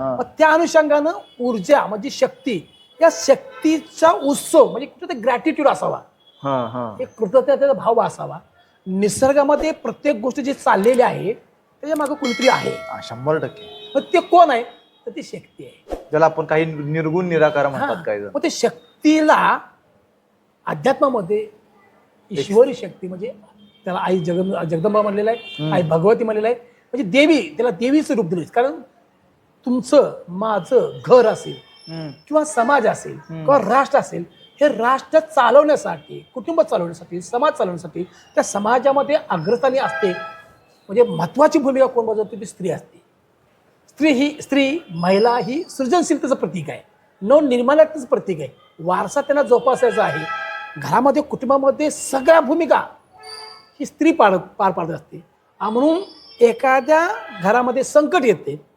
मग त्या अनुषंगानं ऊर्जा म्हणजे शक्ती या शक्तीचा उत्सव म्हणजे कुठे ग्रॅटिट्यूड असावा. हा हा. एक कृतज्ञतेचा भाव असावा. निसर्गामध्ये प्रत्येक गोष्ट जी चाललेली आहे त्याच्यामागे कोणीतरी आहे. शंभर टक्के. मग ते कोण आहे? तर ती शक्ती आहे. ज्याला आपण काही निर्गुण निराकार म्हणतात जण. मग ते शक्तीला अध्यात्मामध्ये ईश्वरी शक्ती म्हणजे त्याला आई जगद जगदंबा म्हणलेला आहे. आई भगवती म्हणलेला आहे. म्हणजे देवी त्याला देवीचं रूप दिलं कारण तुमचं माझं घर असेल. किंवा समाज असेल. किंवा राष्ट्र असेल हे राष्ट्र चालवण्यासाठी कुटुंब चालवण्यासाठी समाज चालवण्यासाठी त्या समाजामध्ये अग्रस्थानी असते. म्हणजे महत्वाची भूमिका कोण बजावते? ती स्त्री असते. स्त्री ही स्त्री महिला ही सृजनशीलतेचं प्रतीक आहे. नवनिर्माणाचं प्रतीक आहे. वारसा त्यांना जोपासायचा आहे. घरामध्ये कुटुंबामध्ये सगळ्या भूमिका ही स्त्री पार पार पाडत असते. म्हणून एखाद्या घरामध्ये संकट येते.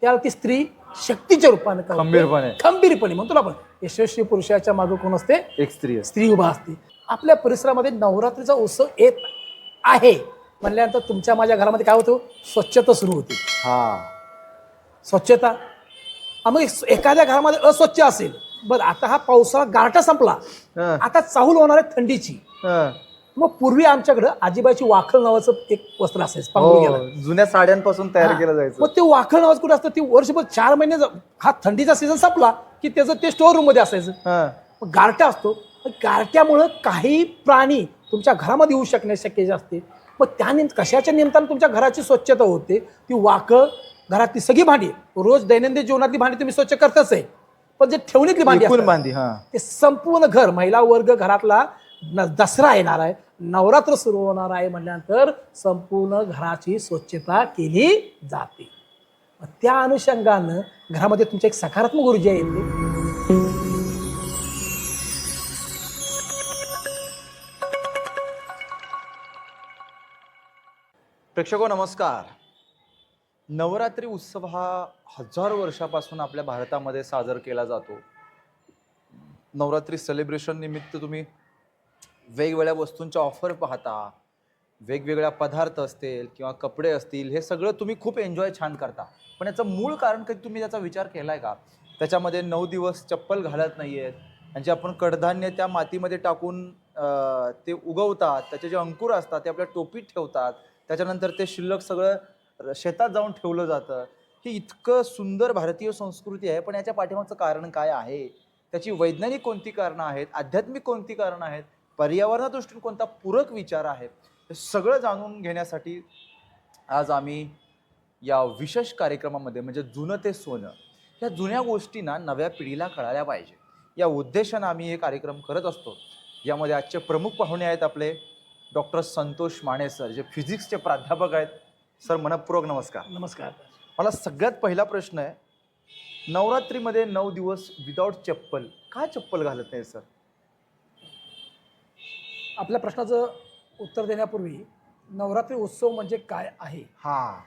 त्याला ती स्त्री शक्तीच्या रूपाने करते. खंबीरपणे. खंबीरपणे. म्हणतो ना आपण यशस्वी पुरुषाच्या मागे कोण असते? एक स्त्री असते. स्त्री उभा असते. आपल्या परिसरामध्ये नवरात्रीचा उत्सव येत आहे. म्हणल्यानंतर तुमच्या माझ्या घरामध्ये काय होतं? स्वच्छता सुरू होते. हा. स्वच्छता. हा, मग एखाद्या घरामध्ये अस्वच्छ असेल. बरं आता हा पावसाळा गारठा संपला. हा, आता चाहूल होणार आहे थंडीची. हा. मग पूर्वी आमच्याकडं आजीबाईची वाखळ नावाचं एक वस्त्र असायचं पांघरून हो, जुन्या साड्यांपासून तयार हा. केलं जायचं. मग ते वाखळ नावाचं कुठे असतं ती वर्षभर चार महिने ज- हा थंडीचा सीझन संपला की त्याचं ते स्टोर रूममध्ये असायचं. हा. मग गारठा असतो मग गारठ्यामुळं काही प्राणी तुमच्या घरामध्ये येऊ शकण्याची शक्यता असते. मग त्या निम कशाच्या निमित्तानं तुमच्या घराची स्वच्छता होते ती वाकळ घरातली सगळी भांडी रोज दैनंदिन जीवनातली भांडी तुम्ही स्वच्छ करतच आहे. पण जे ठेवणीतली भांडी एकूण असतात, बांधी हा. ते संपूर्ण घर महिला वर्ग घरातला न- दसरा येणार आहे नवरात्र सुरू होणार आहे म्हटल्यानंतर संपूर्ण घराची स्वच्छता केली जाते. त्या अनुषंगानं घरामध्ये तुमची एक सकारात्मक ऊर्जा येते. प्रेक्षको नमस्कार. नवरात्री उत्सव हा हजारो वर्षापासून आपल्या भारतामध्ये साजर केला जातो. नवरात्री सेलिब्रेशन निमित्त तुम्ही वेगवेगळ्या वस्तूंच्या ऑफर पाहता वेगवेगळ्या पदार्थ असतील किंवा कपडे असतील हे सगळं तुम्ही खूप एन्जॉय छान करता. पण याचं मूळ कारण कधी तुम्ही त्याचा विचार केला आहे का? त्याच्यामध्ये नऊ दिवस चप्पल घालत नाही आहेत आणि जे आपण कडधान्य त्या मातीमध्ये टाकून ते उगवतात त्याचे जे अंकुर असतात ते आपल्या टोपीत ठेवतात त्याच्यानंतर ते शिल्लक सगळं शेतात जाऊन ठेवलं जातं. ही इतकं सुंदर भारतीय संस्कृती आहे पण याच्या पाठीमागचं कारण काय आहे? त्याची वैज्ञानिक कोणती कारणं आहेत? आध्यात्मिक कोणती कारणं आहेत? पर्यावरणा दृष्टीने कोणता पूरक विचार आहे हे सगळं जाणून घेण्यासाठी आज आम्ही या विशेष कार्यक्रमामध्ये म्हणजे जुनं ते सोनं ह्या जुन्या गोष्टींना नव्या पिढीला कळाल्या पाहिजे. या उद्देशानं आम्ही हे कार्यक्रम करत असतो. यामध्ये आजचे प्रमुख पाहुणे आहेत आपले डॉक्टर संतोष माने सर जे फिजिक्सचे प्राध्यापक आहेत. सर मनपूर्वक नमस्कार. नमस्कार. मला सगळ्यात पहिला प्रश्न आहे नवरात्रीमध्ये नऊ दिवस विदाऊट चप्पल का चप्पल घालत नाही सर? आपल्या प्रश्नाचं उत्तर देण्यापूर्वी नवरात्री उत्सव म्हणजे काय आहे? हा.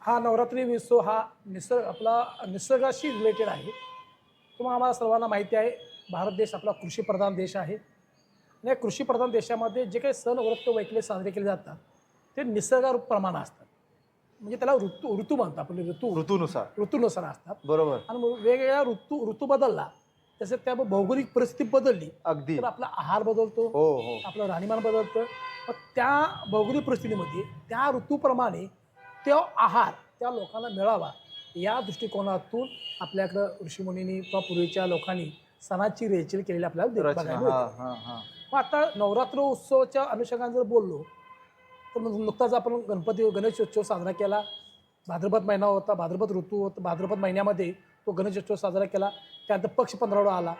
हा नवरात्री उत्सव हा निसर्ग आपला निसर्गाशी रिलेटेड आहे. तुम्हाला आम्हाला सर्वांना माहिती आहे भारत देश आपला कृषीप्रधान देश आहे. आणि या कृषीप्रधान देशामध्ये जे काही सण व्रत वैकले साजरे केले जातात ते निसर्गाप्रमाणे असतात. म्हणजे त्याला ऋतू ऋतू म्हणतात आपण ऋतू. ऋतूनुसार. ऋतूनुसार असतात. बरोबर. आणि वेगवेगळ्या ऋतू ऋतू बदलला तसं त्या भौगोलिक परिस्थिती बदलली. अगदी. तर आपला आहार बदलतो हो हो. आपलं राहणीमान बदलतं. मग त्या भौगोलिक परिस्थितीमध्ये त्या ऋतूप्रमाणे तो आहार त्या लोकांना मिळावा या दृष्टिकोनातून आपल्याकडं ऋषीमुनींनी किंवा पूर्वीच्या लोकांनी सणाची रेचील केलेली आपल्याला बघायला मिळते. मग आता नवरात्र उत्सवाच्या अनुषंगाने जर बोललो तर नुकताच आपण गणपती गणेशोत्सव साजरा केला. भाद्रपद महिना होता भाद्रपद ऋतू होता भाद्रपद महिन्यामध्ये तो गणेशोत्सव साजरा केला. त्यानंतर पक्ष पंधरावडा आला.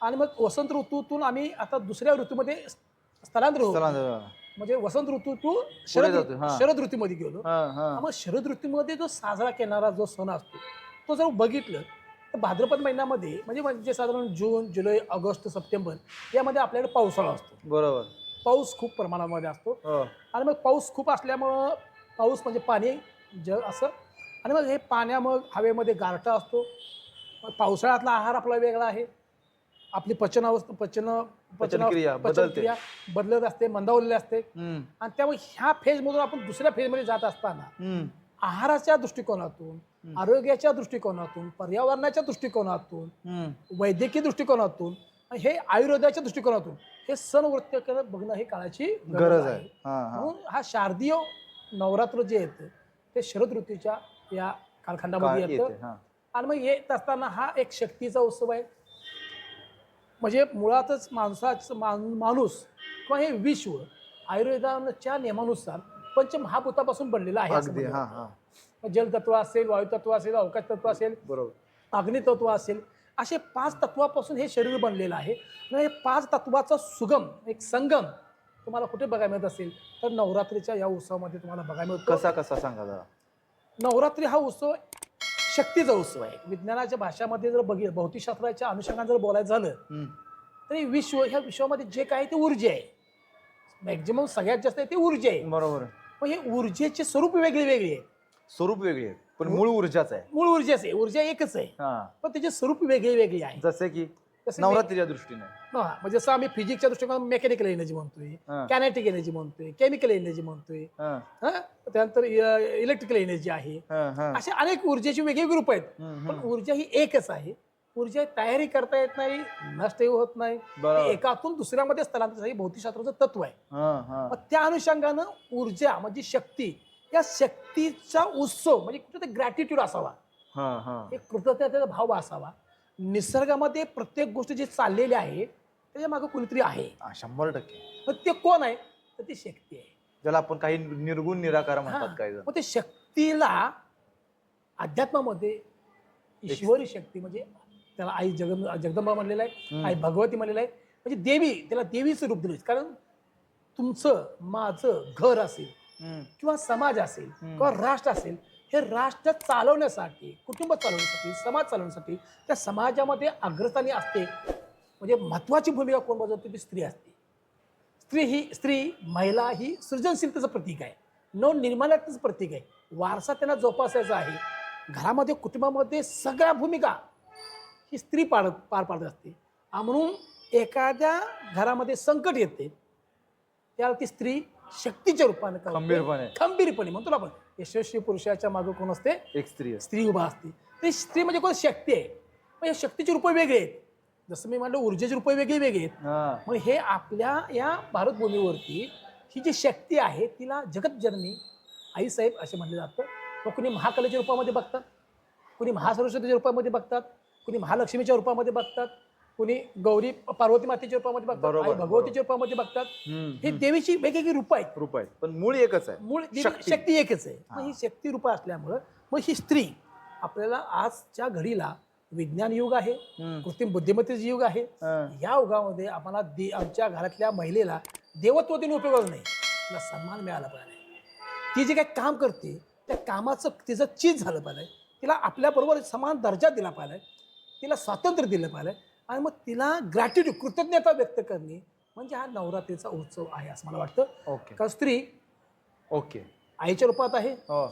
आणि मग वसंत ऋतूतून आम्ही आता दुसऱ्या ऋतूमध्ये स्थलांतर होतो. म्हणजे वसंत ऋतू तू शरद हा. शरद ऋतूमध्ये गेलो. मग शरद ऋतूमध्ये जो साजरा केणारा जो सण असतो तो जर बघितलं तर भाद्रपद महिन्यामध्ये म्हणजे म्हणजे साधारण जून जुलै ऑगस्ट सप्टेंबर यामध्ये आपल्याकडे पावसाळा असतो. बरोबर. पाऊस खूप प्रमाणामध्ये असतो. हो. आणि मग पाऊस खूप असल्यामुळं पाऊस म्हणजे पाणी जग असं आणि मग हे पाण्यामुळं हवेमध्ये गारठा असतो. मग पावसाळ्यातला आहार आपला वेगळा आहे. आपली पचनावस्था पचन पचनक्रिया बदलते. पचनक्रिया बदलत असते मंदावलेली असते. आणि त्यामुळे ह्या फेजमधून आपण दुसऱ्या फेजमध्ये जात असताना आहाराच्या दृष्टिकोनातून आरोग्याच्या दृष्टिकोनातून पर्यावरणाच्या दृष्टिकोनातून. वैद्यकीय दृष्टिकोनातून आणि हे आयुर्वेदाच्या दृष्टिकोनातून हे सण वृत्तीकडे बघणं ही काळाची गरज आहे. म्हणून हा शारदीय नवरात्र जे येतं ते शरद ऋतूच्या या कालखंडामध्ये येतं. आणि मग येत असताना हा एक शक्तीचा उत्सव आहे. म्हणजे मुळातच माणसाच माणूस किंवा हे विश्व आयुर्वेदाच्या नियमानुसार पंचमहाभूतापासून बनलेलं आहे जलतत्व असेल वायुतत्व असेल अवकाश तत्व असेल बरोबर. अग्नितत्व असेल असे पाच तत्वापासून हे शरीर बनलेलं आहे. आणि हे पाच तत्वाचा सुगम एक संगम तुम्हाला कुठे बघायला मिळत असेल तर नवरात्रीच्या या उत्सवामध्ये तुम्हाला बघायला मिळतो. कसा कसा सांगा नवरात्री हा उत्सव शक्तीचा उत्सव आहे. विज्ञानाच्या भाषामध्ये जर बघितलं भौतिकशास्त्राच्या अनुषंगाने जर बोलायचं झालं. तरी विश्व ह्या विश्वामध्ये जे काय ते ऊर्जा आहे. मॅक्झिमम सगळ्यात जास्त आहे ते ऊर्जा आहे. बरोबर पण हे ऊर्जेचे स्वरूप वेगळे वेगळे आहे स्वरूप वेगळी आहे पण मूळ ऊर्जाच आहे. मूळ ऊर्जाच आहे. ऊर्जा एकच आहे. हा. पण त्याचे स्वरूप वेगळे वेगळे आहे. जसे की? नवरात्रीच्या दृष्टीने हा म्हणजे जसं आम्ही फिजिक्सच्या दृष्टिकोनातून मेकॅनिकल एनर्जी म्हणतोय हा. कॅनेटिक एनर्जी म्हणतोय केमिकल एनर्जी म्हणतोय हा, हा त्यानंतर इलेक्ट्रिकल एनर्जी आहे हा, हा. असे अनेक ऊर्जेची वेगवेगळे ग्रुप आहेत हम्म, पण. ऊर्जा ही एकच आहे ऊर्जा तयारी करता येत नाही नष्टही होत नाही बरोबर. एकातून दुसऱ्यामध्ये स्थलांतर हे भौतिकशास्त्राचं तत्व आहे हा, हा. मग त्या अनुषंगानं ऊर्जा म्हणजे शक्ती या शक्तीचा उत्सव म्हणजे कुठे ग्रॅटिट्यूड असावा हा, हा. एक कृतज्ञतेचा भाव असावा निसर्गामध्ये प्रत्येक गोष्ट जी चाललेली आहे त्याच्यामागे कोणीतरी आहे हा, शंभर टक्के मग ते कोण आहे तर ती शक्ती आहे ज्याला आपण काही निर्गुण निराकार म्हणतात हा. जण मग ते शक्तीला अध्यात्मामध्ये ईश्वरी शक्ती म्हणजे त्याला आई जगद जगदंबा म्हणलेला आहे हम्म. आई भगवती म्हणलेलं आहे म्हणजे देवी त्याला देवीचं रूप दिलं कारण तुमचं माझं घर असेल हम्म. किंवा समाज असेल हम्म. किंवा राष्ट्र असेल हे राष्ट्र चालवण्यासाठी कुटुंब चालवण्यासाठी समाज चालवण्यासाठी त्या समाजामध्ये अग्रस्थानी असते. म्हणजे महत्वाची भूमिका कोण बजावते? ती स्त्री असते. स्त्री ही स्त्री महिला ही सृजनशीलतेचं प्रतीक आहे. नवनिर्माणाचं प्रतीक आहे. वारसा त्यांना जोपासायचा आहे. घरामध्ये कुटुंबामध्ये सगळ्या भूमिका ही स्त्री पार पार पाडत असते. म्हणून एखाद्या घरामध्ये संकट येते त्याला ती स्त्री शक्तीच्या रूपाने. खंबीरपणे. खंबीरपणे म्हणतो ना आपण. यशस्वी पुरुषाच्या मागे कोण असते? एक स्त्री. स्त्री उभा असते. ती स्त्री म्हणजे कोण? शक्ती आहे. मग या शक्तीची रूपं वेगळी आहेत. जसं मी म्हणलं ऊर्जेची रूपं वेगळी वेगळी आहेत. हा. मग हे आपल्या या भारतभूमीवरती ही जी शक्ती आहे तिला जगतजननी आईसाहेब असे म्हटलं जातं. मग कुणी महाकलेच्या रूपामध्ये बघतात? कुणी महासरस्वतीच्या रूपामध्ये बघतात? कुणी महालक्ष्मीच्या रूपामध्ये बघतात? कुणी गौरी पार्वती मातेच्या रूपामध्ये बघतात बरोबर, आई भगवतीच्या रूपामध्ये बघतात हे. देवीची वेगवेगळी रूपं आहेत रूप आहे पण मूळ एकच आहे मूळ देवी- शक्ती. शक्ती एकच आहे हा. मग ही शक्ती रूप असल्यामुळं मग ही स्त्री आपल्याला आजच्या घडीला विज्ञान युग आहे. कृत्रिम बुद्धिमत्तेचं युग आहे हा. या युगामध्ये आम्हाला दे आमच्या घरातल्या महिलेला देवत्व देणं उपयोग नाही तिला सन्मान मिळाला पाहिजे ती जे काही काम करते त्या कामाचं तिचं चीज झालं पाहिजे तिला आपल्याबरोबर समान दर्जा दिला पाहिजे तिला स्वातंत्र्य दिलं पाहिजे आणि मग तिला ग्रॅटिट्यूड कृतज्ञता व्यक्त करणे म्हणजे हा नवरात्रीचा उत्सव आहे असं मला वाटतं. ओके. कारण स्त्री ओके. आईच्या रूपात आहे. हो.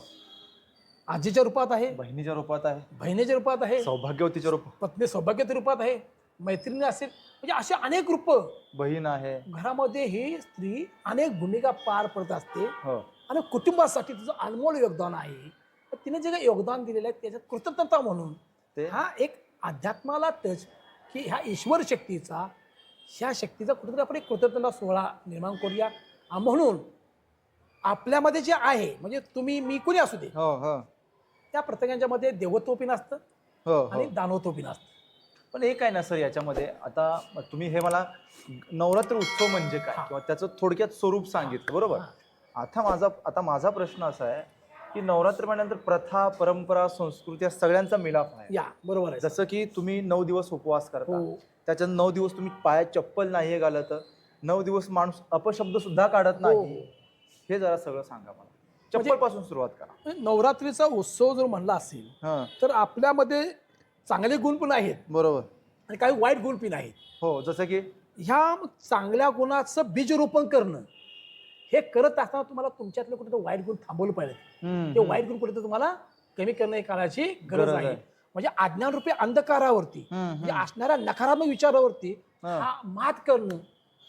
आजीच्या रूपात आहे. बहिणीच्या रूपात आहे. बहिणीच्या रूपात आहे. सौभाग्यवतीच्या रूप पत्नी सौभाग्याच्या रूपात आहे. मैत्रिणी असेल म्हणजे असे अनेक रूप. बहीण आहे. घरामध्ये ही स्त्री अनेक भूमिका पार पडत असते. हो. आणि कुटुंबासाठी तिचं अनमोल योगदान आहे. तर तिने जे काही योगदान दिलेलं आहे त्याच्यात कृतज्ञता म्हणून ते हा एक अध्यात्माला टच की ह्या ईश्वर शक्तीचा ह्या शक्तीचा कुठेतरी आपण एक कृतज्ञता सोहळा निर्माण करूया. म्हणून आपल्यामध्ये जे आहे म्हणजे तुम्ही मी कुणी असू दे हो हो. त्या प्रत्येकाच्या मध्ये देवत्वपी नसतं हो आणि हो दानवत्वपी नसतं. पण एक आहे ना सर याच्यामध्ये आता तुम्ही हे मला नवरात्र उत्सव म्हणजे काय? हा. किंवा त्याचं थोडक्यात स्वरूप सांगितलं बरोबर? आता माझा आता माझा प्रश्न असा आहे की नवरात्र म्हणल्यानंतर प्रथा परंपरा संस्कृती या सगळ्यांचा मिलाप आहे. या बरोबर आहे. जसं की तुम्ही नऊ दिवस उपवास करता. हो. त्याच्यात नऊ दिवस तुम्ही पायात चप्पल नाही घालत. नऊ दिवस माणूस अपशब्द सुद्धा काढत हो, नाही. हो. हे. जरा सगळं सांगा मला. चप्पलपासून सुरुवात करा. म्हणजे नवरात्रीचा उत्सव जर म्हणला असेल हा. तर आपल्यामध्ये चांगले गुण पण आहेत. बरोबर. आणि काही वाईट गुण पण आहेत. हो जसं की? ह्या चांगल्या गुणाचं बीजरोपण करणं. हे करत असताना तुम्हाला तुमच्यातले कुठे वाईट गुण थांबवलं पाहिजे ते. वाईट गुण कुठे तुम्हाला कमी करणं काळाची गरज आहे. म्हणजे अज्ञानरूपी अंधकारावरती म्हणजे. असणाऱ्या नकारात्मक विचारावरती हा. मात करणं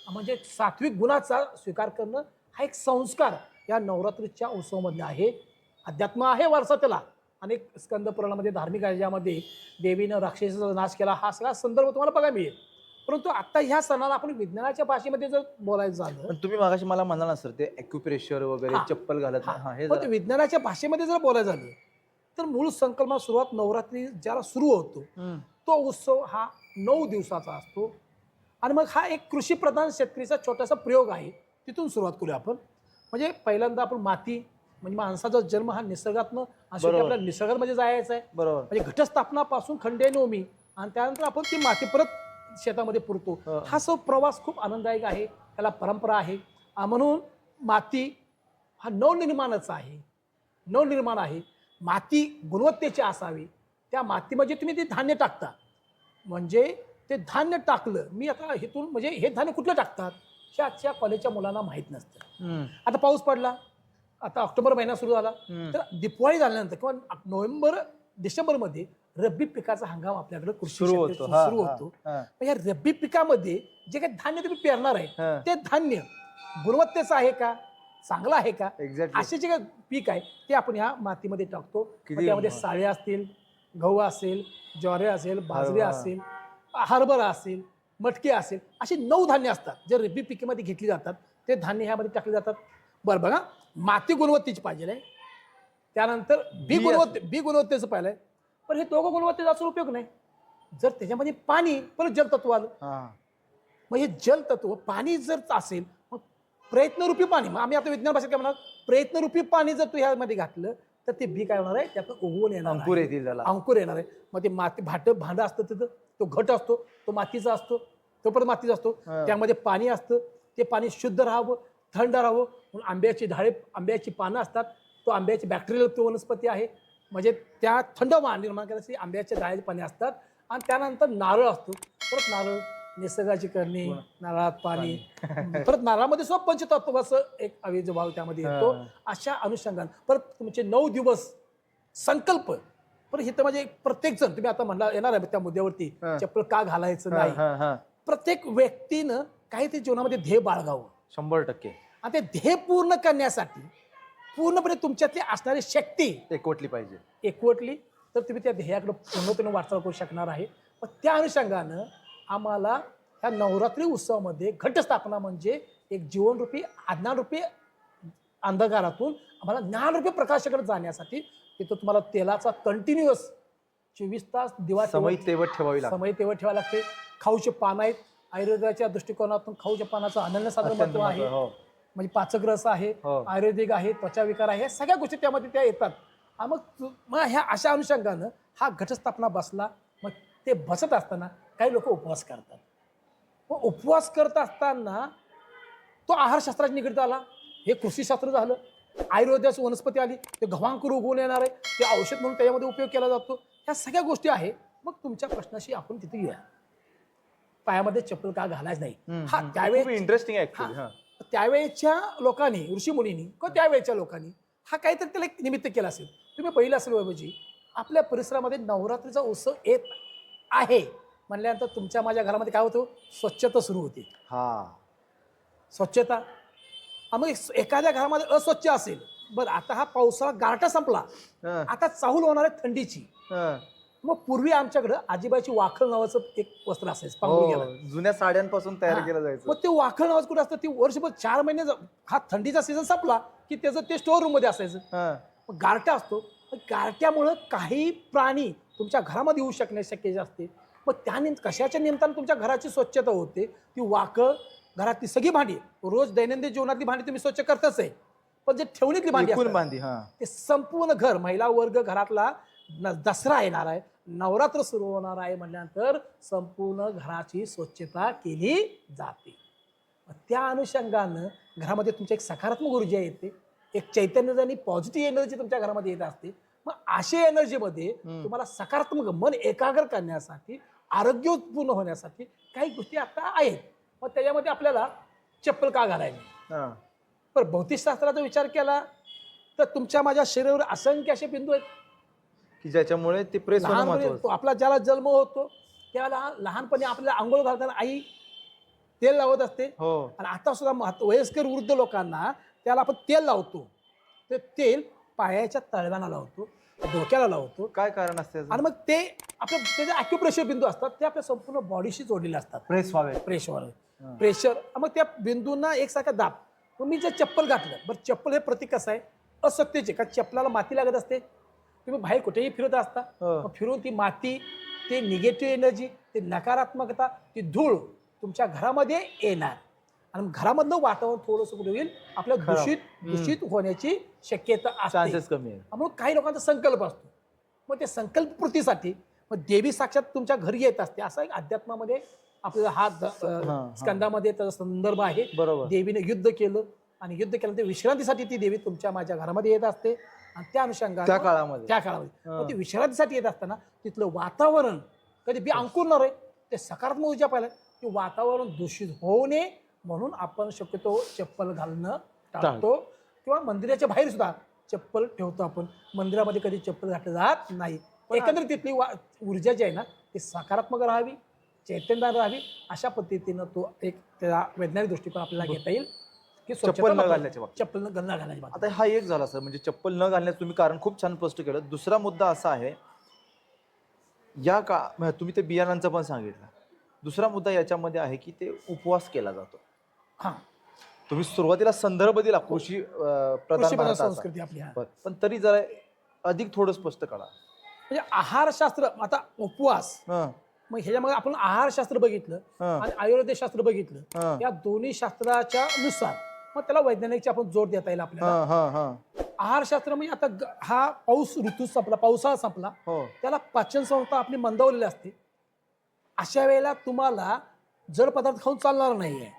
म्हणजे सात्विक गुणाचा स्वीकार करणं हा एक संस्कार या नवरात्रीच्या उत्सवामधला आहे अध्यात्म आहे वारसा त्याला अनेक स्कंद पुराणामध्ये धार्मिक याच्यामध्ये देवीनं राक्षसाचा नाश केला हा सगळा संदर्भ तुम्हाला बघायला मिळेल परंतु आता ह्या सणाला आपण विज्ञानाच्या भाषेमध्ये जर बोलायचं झालं पण तुम्ही मागाशी मला म्हणाला ना सर ते ॲक्युप्रेशर वगैरे हा. चप्पल घालत हा. हा हे पण ते जरा- विज्ञानाच्या भाषेमध्ये जर बोलायचं झालं तर मूळ संकल्पना सुरुवात नवरात्री ज्याला सुरू होतो हम्म. तो उत्सव हा नऊ दिवसाचा असतो आणि मग हा एक कृषीप्रधान शेतकरीचा छोटासा प्रयोग आहे तिथून सुरुवात करूया आपण म्हणजे पहिल्यांदा आपण माती म्हणजे माणसाचा जन्म हा निसर्गातनं आणि शेवटी बरोबर. आपल्याला निसर्गामध्ये जायचं आहे बरोबर म्हणजे घटस्थापनापासून खंडे नवमी आणि त्यानंतर आपण ती माती परत शेतामध्ये पुरतो. हा. सर्व प्रवास खूप आनंददायक आहे. त्याला परंपरा आहे. म्हणून माती हा नवनिर्माणाचा आहे. नवनिर्माण आहे. माती गुणवत्तेची असावी. त्या मातीमध्ये तुम्ही ते धान्य टाकता. म्हणजे ते धान्य टाकलं मी आता हेतून म्हणजे हे धान्य कुठलं टाकतात? हे आजच्या कॉलेजच्या मुलांना माहीत नसतं. आता पाऊस पडला. आता ऑक्टोबर महिना सुरू झाला. तर दिवाळी झाल्यानंतर किंवा नोव्हेंबर डिसेंबरमध्ये रब्बी पिकाचा हंगाम आपल्याकडे कृषी सुरू होतो. क्षेत्रात हा, सुरू हा, होतो. हा. या रब्बी पिकामध्ये जे काही धान्य तुम्ही पेरणार आहे हा. ते धान्य गुणवत्तेचं आहे का? चांगलं आहे का. असे जे काही पीक आहे ते आपण ह्या मातीमध्ये टाकतो. किती मग त्यामध्ये. साळे असतील गहू असेल ज्वारे असेल बाजरी हरभरा. असेल हरभरा असेल मटके असेल अशी नऊ धान्य असतात जे रब्बी पिकेमध्ये घेतली जातात. ते धान्य ह्यामध्ये टाकले जातात. बरं बघा माती गुणवत्तेची पाहिजे त्यानंतर बी बी गुणवत्ते बी गुणवत्तेचं पाहिलं पण हे दोघं गुणवत्तेचा असा उपयोग नाही. जर त्याच्यामध्ये पाणी परत जलतत्व आलं. हा. मग हे जलतत्व पाणी जर असेल मग प्रयत्नरूपी पाणी मग आम्ही आता विज्ञान भाषेत काय म्हणणार प्रयत्नरूपी पाणी जर तू ह्यामध्ये घातलं तर ते बी काय होणार आहे? त्यातनं उगवून येणार अंकुर आहे. येतील त्याला. अंकुर येणार आहे. मग ते माती भाट भांडं असतं तिथं तो घट असतो तो मातीचा असतो तो परत मातीचा असतो. हा. त्यामध्ये पाणी असतं ते पाणी शुद्ध राहावं थंड राहावं. म्हणून आंब्याची झाडे आंब्याची पानं असतात. तो आंब्याची बॅक्टेरियल तो वनस्पती आहे. म्हणजे त्या थंड वाण निर्माण करण्यासाठी आंब्याच्या झाडाची पाने असतात आणि त्यानंतर नारळ असतो. परत नारळ निसर्गाची करणी नारळात पाणी. परत नारळामध्ये सुद्धा पंचतत्वाचं एक अविज भाव त्यामध्ये येतो. अशा अनुषंगाने. परत तुमचे नऊ दिवस संकल्प. पण इथं म्हणजे प्रत्येक जण तुम्ही आता म्हणला येणार आहे त्या मुद्द्यावरती. चप्पल का घालायचं नाही. प्रत्येक व्यक्तीनं काहीतरी जीवनामध्ये ध्येय बाळगावं. शंभर टक्के. आणि ते ध्येय पूर्ण करण्यासाठी पूर्णपणे तुमच्यातली असणारी शक्ती एकवटली पाहिजे. एकवटली तर तुम्ही त्या ध्येयाकडे पूर्णपणे वाटचाल करू शकणार आहे. पण त्या अनुषंगानं आम्हाला ह्या नवरात्री उत्सवामध्ये घटस्थापना म्हणजे एक जीवनरूपी अज्ञानरूपी अंधकारातून आम्हाला ज्ञानरूपी प्रकाशाकडे जाण्यासाठी तिथं तुम्हाला तेलाचा कंटिन्युअस चोवीस तास दिवा समय तेवत ठेवावी लागते. समय तेव्हा ठेवा लागते. खाऊचे पान आहेत. आयुर्वेदाच्या दृष्टिकोनातून खाऊच्या पानाचं अनन्यसाधारण अत्यंत महत्त्व आहे हो. म्हणजे पाचक रस आहे हो. आयुर्वेदिक आहे त्वचा विकार आहे या सगळ्या गोष्टी त्यामध्ये त्या येतात. हा मग तु- मग ह्या अशा अनुषंगानं हा घटस्थापना बसला मग ते बसत असताना काही लोक उपवास करतात. मग उपवास करत असताना तो आहारशास्त्राची निगडीत आला. हे कृषीशास्त्र झालं. आयुर्वेदाची वनस्पती आली. ते गव्हांकुर उगवून येणार आहे. ते औषध म्हणून त्याच्यामध्ये उपयोग केला जातो. ह्या सगळ्या गोष्टी आहे. मग तुमच्या प्रश्नाशी आपण तिथे येऊया. पायामध्ये चप्पल का घालायच नाही? हा. त्यावेळेस इंटरेस्टिंग आहे हा. त्यावेळेच्या लोकांनी ऋषीमुनींनी किंवा त्यावेळेच्या लोकांनी हा काहीतरी त्याला एक निमित्त केला असेल. तुम्ही पहिलं असेल बाबाजी आपल्या परिसरामध्ये नवरात्रीचा उत्सव येत आहे. म्हणल्यानंतर तुमच्या माझ्या घरामध्ये काय होतं? स्वच्छता सुरू होते. हा. स्वच्छता. मग एखाद्या घरामध्ये अस्वच्छ असेल. बरं आता हा पावसाळा गारठा संपला. आता चाहूल होणार आहे थंडीची. मग पूर्वी आमच्याकडं आजीबाईची वाखळ नावाचं एक वस्त्र असायचं पांघरून हो, जुन्या साड्यांपासून तयार. केलं जायचं. मग ते वाखळ नावाचं कुठं असतं? ती वर्षभर चार महिने ज- हा थंडीचा सीझन संपला की त्याचं ते स्टोअर रूममध्ये असायचं. हा. मग गारठा असतो. मग गारट्यामुळं काही प्राणी तुमच्या घरामध्ये येऊ शकण्याची शक्यता असते. मग त्या निम कशाच्या निमित्तानं तुमच्या घराची स्वच्छता होते? ती वाकळ घरातली सगळी भांडी. रोज दैनंदिन जीवनातली भांडी तुम्ही स्वच्छ करतच आहे. पण जे ठेवणीतली भांडी एकूण असतात, बांधी हा. ते संपूर्ण घर महिला वर्ग घरातला न- दसरा येणार आहे. नवरात्र सुरू होणार आहे म्हटल्यानंतर संपूर्ण घराची स्वच्छता केली जाते. त्या अनुषंगानं घरामध्ये तुमच्या एक सकारात्मक ऊर्जा येते. एक चैतन्य आणि पॉझिटिव्ह एनर्जी तुमच्या घरामध्ये येत असते मग अशा एनर्जीमध्ये. तुम्हाला सकारात्मक मन एकाग्र करण्यासाठी आरोग्यपूर्ण होण्यासाठी काही गोष्टी आता आहेत. मग त्याच्यामध्ये आपल्याला चप्पल का घालायची. पण भौतिकशास्त्राचा विचार केला तर तुमच्या माझ्या शरीरावर असंख्य असे बिंदू आहेत. की ज्याच्यामुळे ते प्रेस होणं महत्वाचं आपला ज्याला जन्म होतो त्याला लहानपणी आपल्याला आंघोळ घालताना आई तेल लावत असते. हो. आणि आता सुद्धा महत्त्व वयस्कर वृद्ध लोकांना त्याला आपण तेल लावतो. ते तेल पायाच्या तळव्याला लावतो डोक्याला लावतो. काय कारण असते आणि मग ते आपल्या त्याचे ॲक्युप्रेशर बिंदू असतात ते आपल्या संपूर्ण बॉडीशी जोडलेले असतात. प्रेस व्हावे. प्रेशर हा. प्रेशर मग त्या बिंदूंना एकसारखा दाब. मग मी जर चप्पल घातलं बरं चप्पल हे प्रतीक कसं आहे? असत्यचे का चप्पलाला माती लागत असते. तुम्ही बाहेर कुठेही फिरत असता हो. मग फिरून ती माती ते निगेटिव्ह एनर्जी ते नकारात्मकता ती धूळ तुमच्या घरामध्ये येणार आणि घरामधलं वातावरण थोडंसं कुठे होईल आपल्या. दूषित. दूषित होण्याची शक्यता चान्सेस कमी आहे म्हणून काही लोकांचा संकल्प असतो मग त्या संकल्पपूर्तीसाठी मग देवी साक्षात तुमच्या घरी येत असते असा एक अध्यात्मामध्ये आपल्याला हा हा. स्कंदामध्ये त्याचा संदर्भ आहे बरोबर देवीने युद्ध केलं आणि युद्ध केल्यानंतर विश्रांतीसाठी ती देवी तुमच्या माझ्या घरामध्ये येत असते आणि त्या अनुषंगाने त्या काळामध्ये. त्या काळामध्ये. मग ती विश्रांतीसाठी येत असताना तिथलं वातावरण कधी बी अंकुरणार आहे ते सकारात्मक ऊर्जा पाहिलं की वातावरण दूषित होऊ नये म्हणून आपण शक्यतो चप्पल घालणं टाळतो. किंवा मंदिराच्या बाहेर सुद्धा चप्पल ठेवतो आपण. मंदिरामध्ये कधी चप्पल घातलं जात नाही. एकंदरीत तिथली वा- ऊर्जा जी आहे ना ती सकारात्मक राहावी चैतन्य राहावी अशा पद्धतीनं तो एक त्याला वैज्ञानिक दृष्टिकोन आपल्याला घेता येईल. की स्वच्छता चप्पल न महत्त्वाची. घालण्याच्या बाबतीत. चप्पल न गल्ला घालायची बात. आता हा एक झाला सर. म्हणजे चप्पल न घालण्यात तुम्ही कारण खूप छान स्पष्ट केलं. दुसरा मुद्दा असा आहे या का म्हणजे तुम्ही ते बियाणांचं पण सांगितलं. दुसरा मुद्दा याच्यामध्ये आहे की ते उपवास केला जातो. हा. तुम्ही सुरुवातीला संदर्भ दिला कृषी अं, प्रधान कृषी प्रधान भारताचा. संस्कृती आपली हा. बरं. पण तरी जरा अधिक थोडं स्पष्ट करा. म्हणजे आहारशास्त्र आता उपवास. हं, मग ह्याच्यामध्ये आपण आहारशास्त्र बघितलं हं, आणि आयुर्वेद शास्त्र बघितलं. हं, या दोन्ही शास्त्राच्या नुसार मग त्याला वैज्ञानिकची आपण जोड देता येईल आपल्याला. हं, हं, हं. आहारशास्त्र म्हणजे आता ग- हा पाऊस ऋतू संपला पावसाळा संपला. हो. त्याला पाचन संस्था आपली मंदावलेली असते. अशा वेळेला तुम्हाला जड पदार्थ खाऊन चालणार नाही आहे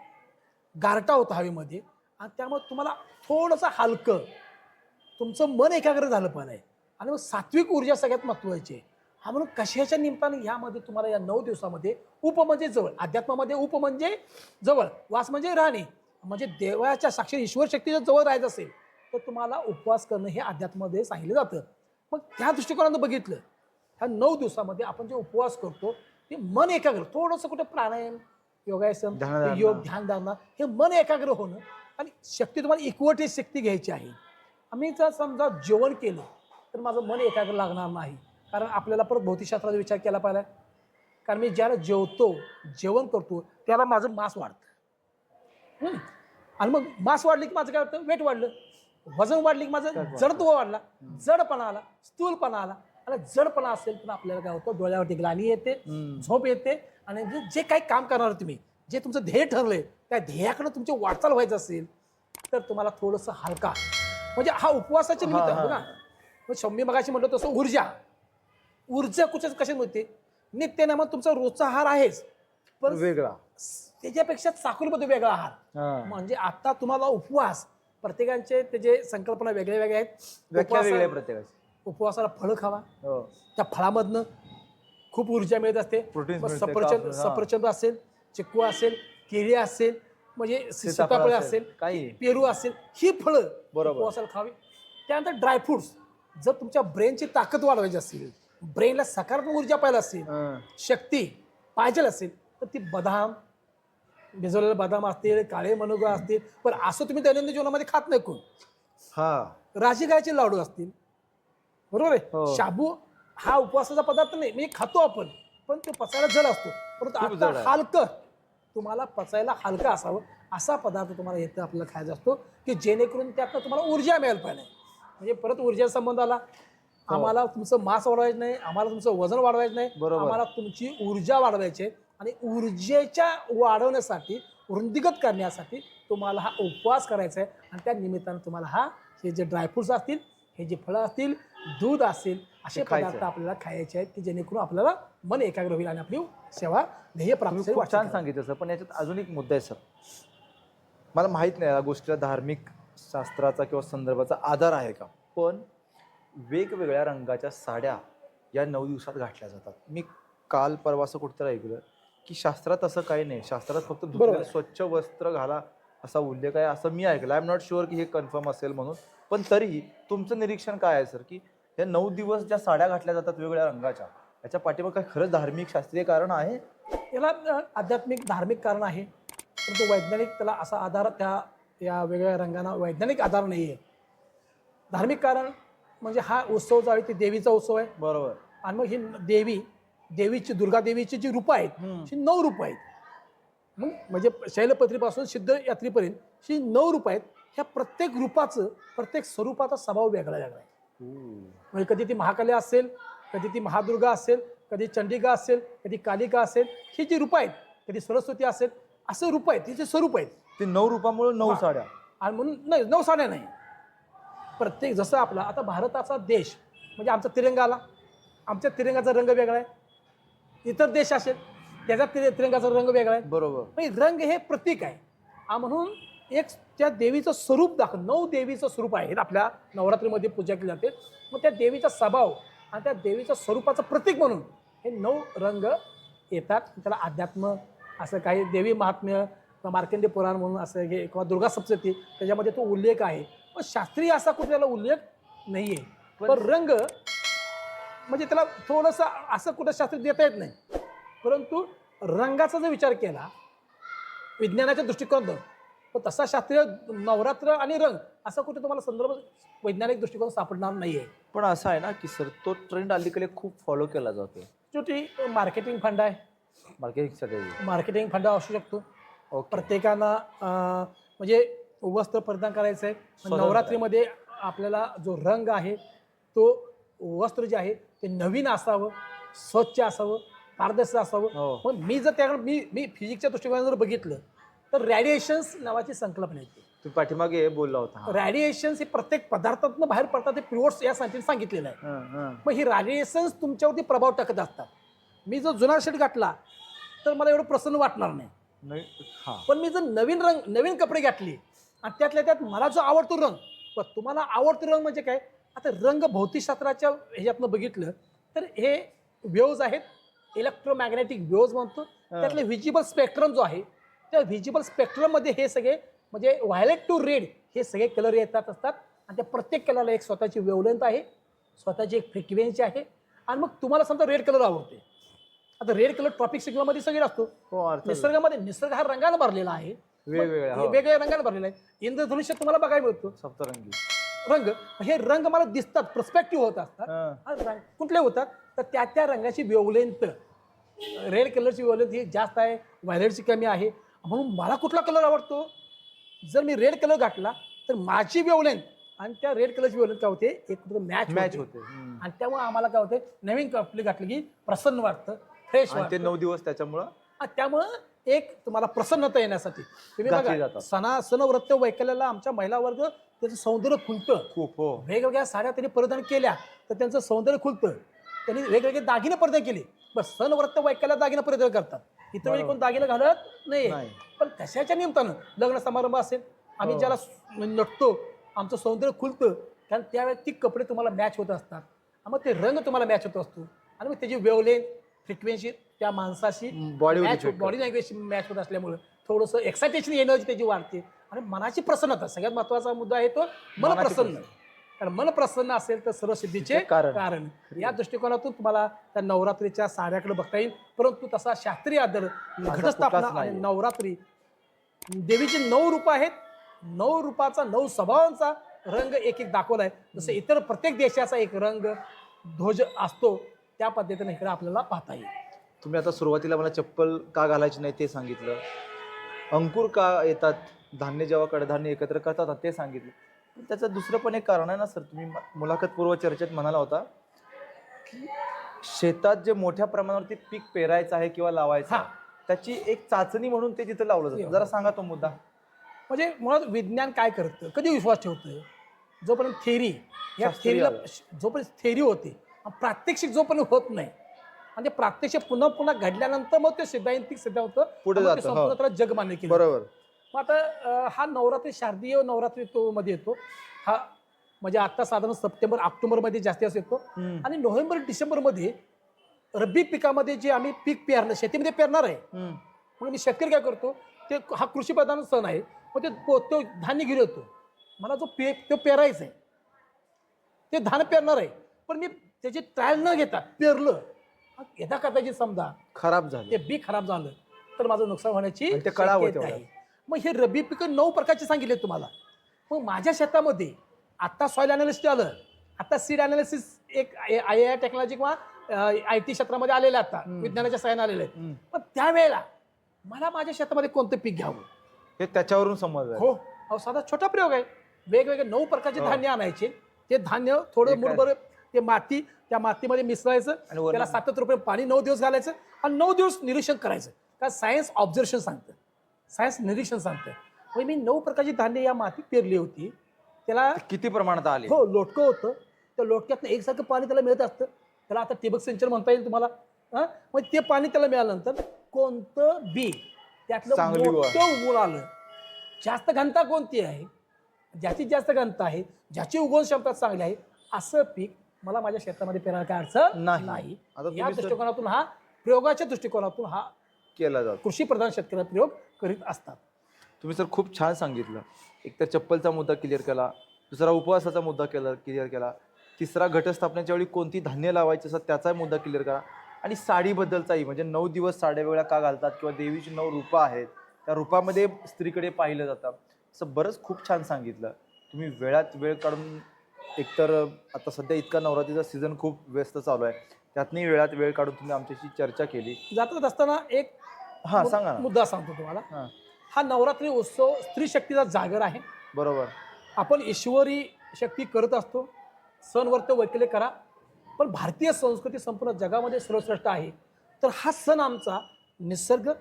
गारटा होता हवेमध्ये आणि त्यामुळे तुम्हाला थोडंसं हलकं तुमचं मन एकाग्र झालं पाहिजे. आणि मग सात्विक ऊर्जा सगळ्यात महत्त्वाची आहे. हा म्हणून कशाच्या निमित्ताने यामध्ये तुम्हाला या नऊ दिवसामध्ये उप म्हणजे जवळ. अध्यात्मामध्ये उप म्हणजे जवळ. वास म्हणजे राहणे म्हणजे देवाच्या साक्षी ईश्वर शक्तीच्या जवळ राहायचं असेल तर तुम्हाला उपवास करणं हे अध्यात्मामध्ये सांगितलं जातं मग त्या दृष्टिकोनानं बघितलं ह्या नऊ दिवसामध्ये आपण जे उपवास करतो ते मन एकाग्र थोडंसं कुठं प्राणायाम योगासन. योग ध्यानधारणा हे मन एकाग्र होणं आणि शक्ती तुम्हाला इक्वटी शक्ती घ्यायची आहे आम्ही जर समजा जेवण केलं तर माझं मन एकाग्र लागणार नाही कारण आपल्याला परत भौतिकशास्त्राचा विचार केला पाहिजे कारण मी ज्याला जेवतो जेवण करतो त्याला माझं मास वाढतं? आणि मग मास वाढली की माझं काय होतं? वेट वाढलं. वजन वाढली की माझं जडत्व वाढला. जडपणा आला स्थूलपणा आला. आणि जडपणा असेल तर आपल्याला काय होतं? डोळ्यावरती ग्लानी येते. झोप येते. आणि जे- काही काम करणार तुम्ही जे तुमचं ध्येय ठरलंय त्या ध्येयाकडे तुमची वाटचाल व्हायचं असेल तर तुम्हाला थोडंसं हलका. म्हणजे हा उपवासाच्या हा, निमित्त. बघा. मग शम्मी मगाशी म्हटलं तसं ऊर्जा. ऊर्जा कुठे कशात मिळते? नित्यनेमात तुमचा रोजचा आहार आहेच. पण वेगळा. त्याच्यापेक्षा चाकूरमध्ये वेगळा आहार. म्हणजे आता तुम्हाला उपवास प्रत्येकांचे त्याचे संकल्पना वेगळ्या वेगळ्या आहेत प्रत्येकाची उपवासाला फळं खावा हो त्या फळामधनं खूप ऊर्जा मिळत असते सफरचंद. सफरचंद असेल चिक्कू असेल केळी असेल म्हणजे सीताफळ असेल, काही. पेरू असेल ही फळं बरोबर. उपवासाला खावी त्यानंतर ड्रायफ्रुट्स जर तुमच्या ब्रेनची ताकद वाढवायची असेल ब्रेनला सकारात्मक ऊर्जा पाहिजे असेल. शक्ती पाहिजे असेल तर ती बदाम भिजवलेले बदाम असतील काळे मनुग असतील पण असं तुम्ही दैनंदिन जीवनामध्ये खात नाही कोण हा राशी गायचे लाडू असतील बरोबर हो. आहे शाबू हा उपवासाचा पदार्थ नाही म्हणजे खातो आपण पण तो पचायला जड असतो परंतु आता आहे. हलकं तुम्हाला पचायला हलकं असावं असा पदार्थ तुम्हाला येतं आपल्याला खायचा असतो की जेणेकरून त्यातनं तुम्हाला ऊर्जा मिळायला पाहिजे म्हणजे परत ऊर्जेचा संबंध आला हो. आम्हाला तुमचं मास वाढवायचं नाही आम्हाला तुमचं वजन वाढवायचं नाही बरोबर. आम्हाला तुमची ऊर्जा वाढवायची आहे आणि ऊर्जेच्या वाढवण्यासाठी वृद्धिगत करण्यासाठी तुम्हाला हा उपवास करायचा आहे. आणि त्या निमित्तानं तुम्हाला हा हे जे ड्रायफ्रुट्स असतील हे जे फळं असतील दूध असेल असे पदार्थ. आपल्याला खायचे आहेत की जेणेकरून आपल्याला मन एकाग्र होईल आणि आपली सेवा ध्येय प्राप्त छान सांगितलं सर. पण याच्यात अजून एक मुद्दा आहे सर. मला माहीत नाही या गोष्टीला धार्मिक शास्त्राचा किंवा संदर्भाचा आधार आहे का? पण वेगवेगळ्या रंगाच्या साड्या या नऊ दिवसात घातल्या जातात. मी काल परवा असं कुठेतरी ऐकलं की शास्त्रात असं काही नाही. शास्त्रात फक्त धुतलेलं. स्वच्छ वस्त्र घाला असा उल्लेख आहे असं मी ऐकलं आय एम नॉट शुअर की हे कन्फर्म असेल म्हणून. पण तरी तुमचं निरीक्षण काय आहे सर की या नऊ दिवस ज्या साड्या घातल्या जातात वेगवेगळ्या रंगाच्या याच्या पाठीमागे काय खरंच धार्मिक शास्त्रीय कारण आहे? याला आध्यात्मिक धार्मिक कारण आहे. परंतु वैज्ञानिक त्याला असा आधार त्या या वेगवेगळ्या रंगांना वैज्ञानिक आधार नाही आहे धार्मिक कारण म्हणजे हा उत्सव जो आहे ते देवीचा उत्सव आहे. बरोबर. आणि मग ही देवी देवीची दुर्गा देवीची जी रूपं आहेत. ही नऊ रूपं आहेत. मग म्हणजे शैलपत्रीपासून सिद्ध यात्रेपर्यंत ही नऊ रूपं आहेत. ह्या प्रत्येक रूपाचं प्रत्येक स्वरूपाचा स्वभाव वेगळा वेगळा आहे. म्हणजे कधी ती महाकाली असेल कधी ती महादुर्गा असेल कधी चंडिका असेल कधी कालिका असेल ही जी रूपं आहेत कधी सरस्वती असेल असं रूप आहेत तिचे स्वरूप आहेत. ते नऊ रूपामुळे नऊ. साड्या. आणि म्हणून नाही नऊ साड्या नाही. प्रत्येक जसं आपला आता भारताचा देश म्हणजे आमचा तिरंगा आला. आमच्या तिरंगाचा रंग वेगळा आहे. इतर देश असेल त्याचा तिर तिरंगाचा रंग वेगळा आहे. बरोबर. म्हणजे रंग हे प्रतीक आहे. म्हणून एक त्या देवीचं स्वरूप दाखव नऊ देवीचं स्वरूप आहे आपल्या नवरात्रीमध्ये पूजा केली जाते. मग त्या देवीचा स्वभाव आणि त्या देवीच्या स्वरूपाचं प्रतीक म्हणून हे नऊ रंग येतात. त्याला अध्यात्म असं काही देवी महात्म्य किंवा मार्कंडे पुराण म्हणून असं हे किंवा दुर्गा सप्तती त्याच्यामध्ये तो उल्लेख आहे. पण शास्त्रीय असा कुठे त्याला उल्लेख नाही आहे पण रंग म्हणजे त्याला थोडंसं असं कुठं शास्त्र देता येत नाही. परंतु रंगाचा जर विचार केला विज्ञानाच्या दृष्टिकोनातून पण तसा शास्त्रीय नवरात्र आणि रंग असा कुठे तुम्हाला संदर्भ वैज्ञानिक दृष्टिकोन सापडणार नाही आहे पण असं आहे ना की सर तो ट्रेंड अलीकडे खूप फॉलो केला जातो शेवटी मार्केटिंग फंड आहे. मार्केटिंगसाठी मार्केटिंग फंड असू शकतो. प्रत्येकानं म्हणजे वस्त्र परिधान करायचं आहे. नवरात्रीमध्ये आपल्याला जो रंग आहे तो वस्त्र जे आहे ते नवीन असावं स्वच्छ असावं पारदर्शक असावं. हो. मग मी जर त्याकडे मी मी फिजिक्सच्या दृष्टिकोनातून जर बघितलं तर रॅडिएशन्स नावाची संकल्पना येते तुम्ही पाठीमागे बोलला होता. रॅडिएशन्स हे प्रत्येक पदार्थातून बाहेर पडतात ते प्युअर्स या सायन्सने सांगितलेलं आहे. मग ही रॅडिएशन्स तुमच्यावरती प्रभाव टाकत असतात. मी जर जुना शर्ट घातला तर मला एवढं प्रसन्न वाटणार नाही. पण मी जर नवीन रंग नवीन कपडे घातले आणि त्यातल्या त्यात मला जो आवडतो रंग पण तुम्हाला आवडतो रंग म्हणजे काय? आता रंग भौतिकशास्त्राच्या ह्याच्यातनं बघितलं तर हे वेव्ज आहेत इलेक्ट्रोमॅग्नेटिक वेव्ज म्हणतो. त्यातले व्हिजिबल स्पेक्ट्रम जो आहे त्या व्हिजिबल स्पेक्ट्रममध्ये हे सगळे म्हणजे व्हायलेट टू रेड हे सगळे कलर येतात असतात. आणि त्या प्रत्येक कलरला एक स्वतःची वेवलेंथ आहे स्वतःची एक फ्रिक्वेन्सी आहे. आणि मग तुम्हाला समजा रेड कलर आवडते. आता रेड कलर ट्रॉपिक सिग्नलमध्ये सगळे असतो. हो निसर्गामध्ये निसर्ग हा रंगाने भरलेला आहे. वेगवेगळ्या, हो. वेगवेगळ्या रंगाने भरलेला आहे. इंद्रधनुष्य तुम्हाला बघायला मिळतो. सप्तरंगी. रंग हे रंग मला दिसतात प्रस्पेक्टिव्ह होत असतात. हं. हा रंग कुठले होतात? तर त्या त्या रंगाची वेवलेंथ रेड कलरची वेवलेंथ ही जास्त आहे व्हायलेटची कमी आहे. म्हणून मला कुठला कलर आवडतो? जर मी रेड कलर घातला तर माझी वेवलेंथ आणि त्या रेड कलरची वेवलेंथ काय होते? एक मॅच मॅच होते. आणि त्यामुळे आम्हाला काय होते? नवीन कपडे घातले की प्रसन्न वाटतं फ्रेश आणि ते वाटतं. नऊ दिवस त्याच्यामुळं? हा, त्यामुळं एक तुम्हाला प्रसन्नता येण्यासाठी. तुम्ही घातली बघा जातात. सणा वैकल्याला आमच्या महिला वर्ग त्याचं सौंदर्य खुलतं. खूप हो. वेगवेगळ्या साड्या त्यांनी परिधान केल्या तर त्यांचं सौंदर्य खुलतं. त्यांनी वेगवेगळे दागिने परिधान केले. बस सण व्रत वैकल्या दागिने परिधान करतात. इतर वेळी बरोबर. कोण दागिने घालत नाही नाही. पण कशाच्या निमित्तानं? लग्न समारंभ असेल आम्ही हो. ज्याला स- नटतो आमचं सौंदर्य खुलतं कारण त्यावेळेस ती कपडे तुम्हाला मॅच होत असतात. आणि मग ते रंग तुम्हाला मॅच होत असतो. आणि मग त्याची वेवलेन फ्रिक्वेन्सी त्या माणसाशी वर मॅच बॉडी लँग्वेजशी मॅच होत असल्यामुळं थोडंसं एक्सायटेशन एनर्जी त्याची वाढते. आणि मनाची प्रसन्नता सगळ्यात महत्त्वाचा मुद्दा आहे तो मन प्रसन्न कारण मन प्रसन्न असेल तर सर्व सिद्धीचे कारण. या दृष्टिकोनातून तुम्हाला त्या नवरात्रीच्या साड्याकडे बघता येईल. परंतु तसा शास्त्रीय आदर घटस्थापना. नवरात्री देवीची नऊ रूप आहेत. नऊ रूपाचा नऊ स्वभावांचा रंग एक एक दाखवलाय. जसं इतर प्रत्येक देशाचा एक रंग ध्वज असतो. त्या पद्धतीने इकडे आपल्याला पाहता येईल. तुम्ही आता सुरुवातीला मला चप्पल का घालायची नाही ते सांगितलं. अंकुर का येतात धान्य जेव्हा कडधान्य एकत्र करतात ते सांगितलं. पण त्याचं दुसरं पण एक कारण आहे ना सर तुम्ही मुलाखतपूर्व चर्चेत म्हणाला होता की शेतात जे मोठ्या प्रमाणावरती पीक पेरायचं आहे किंवा लावायचं हा. आहे, त्याची एक चाचणी म्हणून ते तिथं लावलं जातं. जरा सांगा तो मुद्दा. म्हणजे मुळात विज्ञान काय करतं? कधी विश्वास ठेवतं जोपर्यंत थेरी या शास्त्रीय थेरीला. जोपर्यंत थेरी होते प्रात्यक्षिक जोपर्यंत होत नाही आणि ते प्रात्यक्षिक पुन्हा पुन्हा घडल्यानंतर मग ते सिद्धांतिक सिद्ध होतं. पुढे जातं, संपूर्ण हो. त्याला जग मान्य केलं. बरोबर. मग आता हा नवरात्री शारदीय नवरात्री तो मध्ये येतो. हा म्हणजे आता साधारण सप्टेंबर ऑक्टोबरमध्ये जास्तीत जास्त येतो. हम्म. आणि नोव्हेंबर डिसेंबरमध्ये रब्बी पिकामध्ये जे आम्ही पीक पेरलं शेतीमध्ये पेरणार आहे. म्हणून मी शेतकरी काय करतो ते हा कृषीप्रधान सण आहे. मग ते तो धान्य घेऊन येतो. मला जो पे तो पेरायचा आहे ते धान पेरणार आहे. पण मी त्याची ट्रायल न घेता पेरलं. यथा कदाचित समजा खराब झालं. ते बी खराब झालं तर माझं नुकसान होण्याची आणि ते कळावं शक्यता तेवढं. आहे. मग हे रब्बी पिकं नऊ प्रकारचे सांगितले तुम्हाला. मग माझ्या शेतामध्ये आत्ता सॉईल अनालिस्ट आलं. आता सीड अनालिसिस एक आय आय टेक्नॉलॉजी किंवा आय टी क्षेत्रामध्ये आलेले आता. हम्म. विज्ञानाच्या सहाय्याने आलेले हम्म. पण त्यावेळेला मला माझ्या शेतामध्ये कोणतं पीक घ्यावं? हे त्याच्यावरून समज हो. अहो साधा छोटा प्रयोग आहे. वेगवेगळे नऊ प्रकारचे हो. धान्य आणायचे. ते धान्य थोडं एका- मुठभर ते माती त्या मातीमध्ये मिसळायचं त्याला सातत रुपये पाणी नऊ दिवस घालायचं आणि नऊ दिवस निरीक्षण करायचं. का सायन्स ऑब्झर्वेशन सांगतं. सायन्स निरीक्षण सांगतं. म्हणजे मी नऊ प्रकारची धान्य या मातीत पेरली होती. त्याला किती प्रमाणात आले? हो लोटकं होतं. त्या लोटक्यातनं एकसारखं पाणी त्याला मिळत असतं. त्याला आता ठिबक सिंचन म्हणता येईल तुम्हाला. हां? मग ते पाणी त्याला मिळाल्यानंतर कोणतं बी? त्यातलं. मोठं आलं. जास्त घनता कोणती आहे? ज्याची जास्त घनता आहे ज्याची उगवण क्षमता चांगली आहे असं पीक मला माझ्या शेतामध्ये पेरायला काय अडचण नाही. नाही. आता या सर- दृष्टिकोनातून हा प्रयोगाच्या दृष्टिकोनातून हा केला जातो. कृषी प्रधान शेतकरी प्रयोग करीत असतात. तुम्ही सर खूप छान सांगितलं. एक तर चप्पलचा मुद्दा क्लिअर केला दुसरा उपवासाचा मुद्दा केला क्लिअर केला तिसरा घटस्थापनेच्या वेळी कोणती धान्य लावायची असतात त्याचा मुद्दा क्लिअर करा. आणि साडीबद्दलचाही म्हणजे नऊ दिवस साड्या वेळा का घालतात किंवा देवीची नऊ रूपं आहेत त्या रूपामध्ये स्त्रीकडे पाहिलं जातं. असं बरंच खूप छान सांगितलं. तुम्ही वेळात वेळ काढून एकतर आता सध्या इतका नवरात्रीचा सीझन खूप व्यस्त चालू आहे. त्यातनंही वेळात वेळ काढून तुम्ही आमच्याशी चर्चा केली. जात जात असताना एक हां मु- सांगा ना. मुद्दा सांगतो तुम्हाला. हां. हा नवरात्री उत्सव स्त्री शक्तीचा जागर आहे. बरोबर. आपण ईश्वरी शक्ती करत असतो. सणवर्त वैकल्य करा. पण भारतीय संस्कृती संपूर्ण जगामध्ये सर्वश्रेष्ठ आहे. तर हा सण आमचा निसर्ग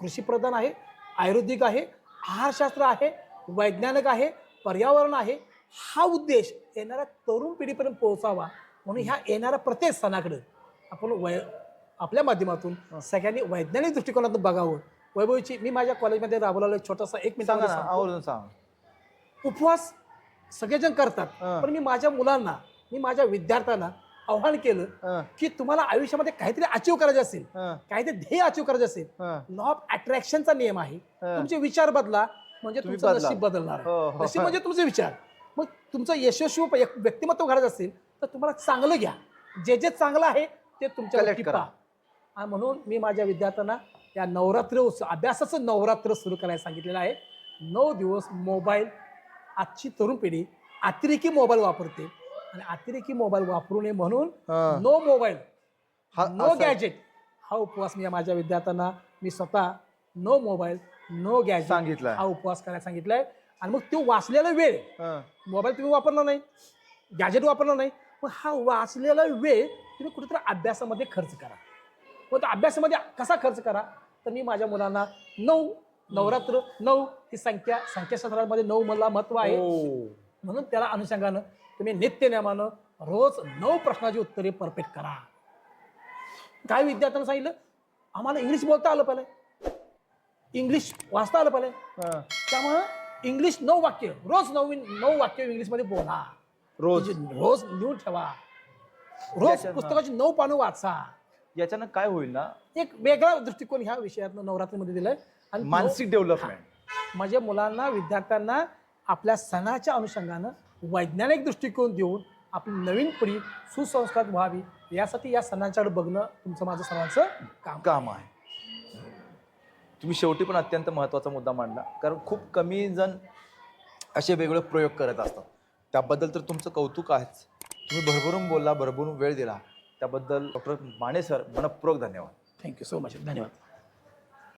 कृषीप्रधान आहे आयुर्वेदिक आहे आहारशास्त्र आहे वैज्ञानिक आहे पर्यावरण आहे हा उद्देश येणाऱ्या तरुण पिढीपर्यंत पोहोचावा म्हणून ह्या येणाऱ्या प्रत्येक सणाकडे आपण वै आपल्या माध्यमातून सगळ्यांनी वैज्ञानिक दृष्टिकोनातून बघावं वैभवीची मी माझ्या कॉलेजमध्ये राबवलेला छोटासा एक मिनिट उपवास सगळेजण करतात. पण मी माझ्या मुलांना मी माझ्या विद्यार्थ्यांना आव्हान केलं की तुम्हाला आयुष्यामध्ये काहीतरी अचीव करायचे असेल काहीतरी ध्येय अचीव करायचे असेल लॉ ऑफ अट्रॅक्शनचा नियम आहे. तुमचे विचार बदला म्हणजे तुमचं. नशीब बदलणार. हो, हो. नशीब म्हणजे तुमचे विचार मग तुमचं यशस्वी एक व्यक्तिमत्व घडायचं असेल तर तुम्हाला चांगलं घ्या. जे जे चांगलं आहे ते तुमच्या करा. म्हणून मी माझ्या विद्यार्थ्यांना या नवरात्र उत्सव अभ्यासाचं नवरात्र सुरू करायला सांगितलेलं आहे. नऊ दिवस मोबाईल आजची तरुण पिढी अतिरेकी मोबाईल वापरते. आणि अतिरेकी मोबाईल वापरू नये म्हणून. नो मोबाईल हा नो गॅजेट हा उपवास मी माझ्या विद्यार्थ्यांना मी स्वतः नो मोबाईल नो गॅजेट सांगितलंय. हा उपवास करायला सांगितलाय. आणि मग तो वाचलेला वेळ. हां. मोबाईल तुम्ही वापरला नाही. गॅजेट वापरला नाही. मग हा वाचलेला वेळ तुम्ही कुठेतरी अभ्यासामध्ये खर्च करा. मग तो अभ्यासामध्ये कसा खर्च करा? तर मी माझ्या मुलांना नऊ नवरात्र नऊ ही संख्या संख्याशास्त्रामध्ये नऊ मला महत्त्व आहे. ओ. म्हणून त्याला अनुषंगानं तुम्ही नित्यनेमानं रोज नऊ प्रश्नाची उत्तरे परफेक्ट करा. काही विद्यार्थ्यांना सांगितलं? आम्हाला इंग्लिश बोलता आलं पाहिजे. इंग्लिश वाचता आलं पाहिजे. हां. त्यामुळं इंग्लिश नऊ वाक्य रोज नवीन नऊ वाक्य इंग्लिशमध्ये बोला. रोज. म्हणजे रोज लिहून ठेवा. रोज याच्यात- पुस्तकाची नऊ पानं वाचा. याच्यानं काय होईल ना? एक वेगळा दृष्टिकोन ह्या विषयातनं नवरात्रीमध्ये दिलाय. आणि मानसिक डेव्हलपमेंट माझ्या मुलांना विद्यार्थ्यांना आपल्या सणाच्या अनुषंगानं वैज्ञानिक दृष्टिकोन देऊन आपली नवीन पिढी सुसंस्कृत व्हावी यासाठी या सणांच्याकडे बघणं तुमचं माझं सर्वांचं काम काम आहे. तुम्ही शेवटी पण अत्यंत महत्त्वाचा मुद्दा मांडला. कारण खूप कमी जण असे वेगवेगळे प्रयोग करत असतात. त्याबद्दल तर तुमचं कौतुक आहेच. तुम्ही भरभरून बोलला भरभरून वेळ दिला. त्याबद्दल डॉक्टर माने सर मनपूर्वक धन्यवाद. थँक्यू सो मच धन्यवाद.